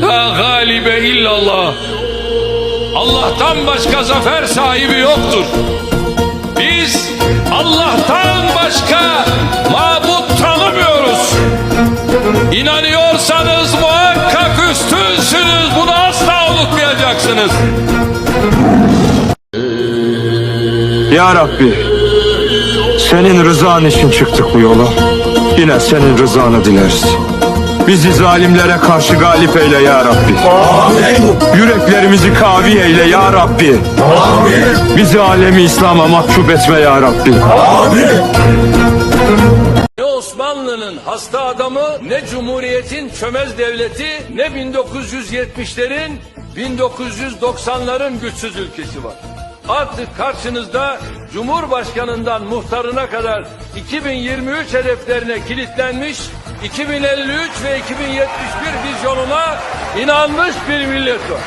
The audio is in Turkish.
La galibe illallah. Allah'tan başka zafer sahibi yoktur. Biz Allah'tan başka mabut tanımıyoruz. İnanıyorsanız muhakkak üstünsünüz. Bunu asla unutmayacaksınız. Ya Rabbi, senin rızan için çıktık bu yola. Yine senin rızanı dileriz. Bizi zalimlere karşı galip eyle ya Rabbi. Yüreklerimizi kavi eyle ya Rabbi. Bizi alemi İslam'a mahcup etme ya Rabbi. Ne Osmanlı'nın hasta adamı, ne Cumhuriyet'in çömez devleti, ne 1970'lerin, 1990'ların güçsüz ülkesi var. Artık karşınızda Cumhurbaşkanından muhtarına kadar 2023 hedeflerine kilitlenmiş, 2053 ve 2071 vizyonuna inanmış bir millet var.